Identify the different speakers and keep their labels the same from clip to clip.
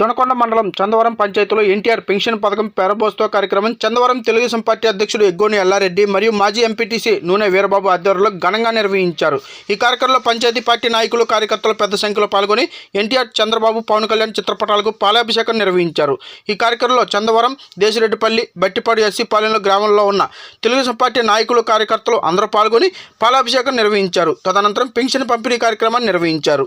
Speaker 1: దొనకొండ మండలం చందవరం పంచాయతీలో ఎన్టీఆర్ పెన్షన్ పథకం పెరబోస్తో కార్యక్రమం చందవరం తెలుగుదేశం పార్టీ అధ్యక్షుడు ఎగ్గోని ఎల్లారెడ్డి మరియు మాజీ ఎంపీటీసీ నూనె వీరబాబు ఆధ్వర్యంలో ఘనంగా నిర్వహించారు. ఈ కార్యక్రమంలో పంచాయతీ పార్టీ నాయకులు కార్యకర్తలు పెద్ద సంఖ్యలో పాల్గొని ఎన్టీఆర్ చంద్రబాబు పవన్ కళ్యాణ్ చిత్రపటాలకు పాలాభిషేకం నిర్వహించారు. ఈ కార్యక్రమంలో చందవరం దేశిరెడ్డిపల్లి బట్టిపాడు ఎస్సీపాలెంలో గ్రామంలో ఉన్న తెలుగుదేశం పార్టీ నాయకులు కార్యకర్తలు అందరూ పాల్గొని పాలాభిషేకం నిర్వహించారు. తదనంతరం పెన్షన్ పంపిణీ కార్యక్రమాన్ని నిర్వహించారు.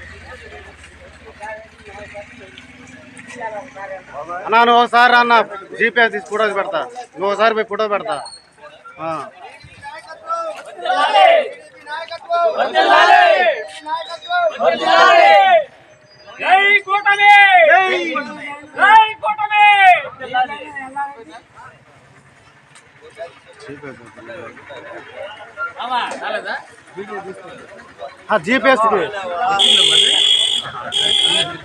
Speaker 2: అన్నా నువ్వు ఒకసారి అన్న జీపీఎస్ తీసి ఫోటోస్ పెడతా. నువ్వు ఒకసారి పోయి ఫోటో పెడతా. ఆ.
Speaker 3: జై
Speaker 2: జీపీఎస్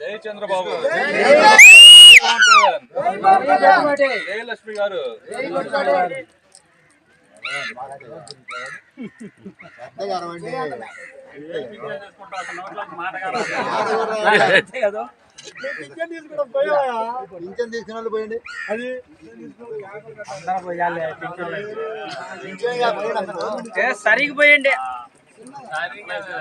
Speaker 4: జై చంద్రబాబు. జై లక్ష్మి గారు.
Speaker 2: పింఛన్ తీసుకున్న వాళ్ళు పోయండి. అది
Speaker 3: సరిగిపోయండి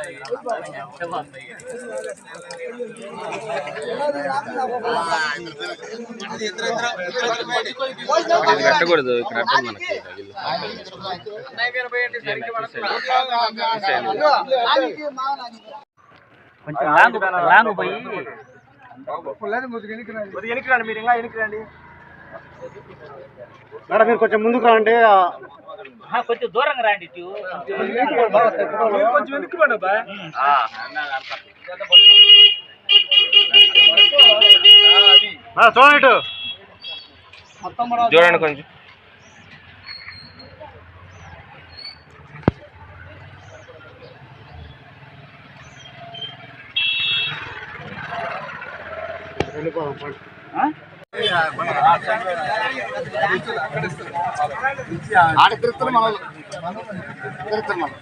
Speaker 4: పెట్టకూడదు ఇక్కడ అర్థం మనకి
Speaker 3: కొంచెం లాంగ్ లాంగ్ పోయి
Speaker 2: మేడం మీరు కొంచెం ముందుకు రండి. ఆ,
Speaker 3: ఆ, కొంచెం దూరంగా రండి ఇటు.
Speaker 2: మేడం చూడండి
Speaker 4: చూడండి కొంచెం.
Speaker 2: వెళ్ళిపోదాం పండి. ఆడ తిరుగుతున్న మనోళ్ళు. తిరుగుతున్న మనం.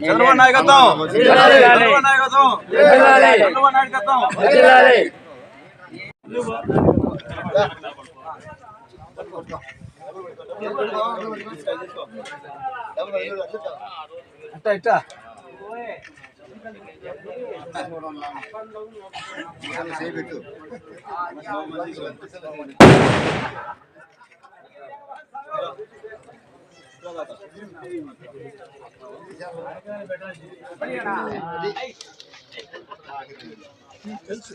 Speaker 5: చంద్రబాబు నాయకత్వం చంద్రబాబు నాయకత్వం చంద్రబాబు నాయకత్వం తెలుసు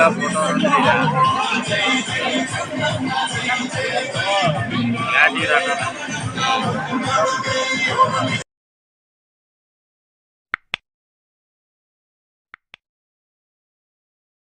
Speaker 5: ছায়া প্রতারণ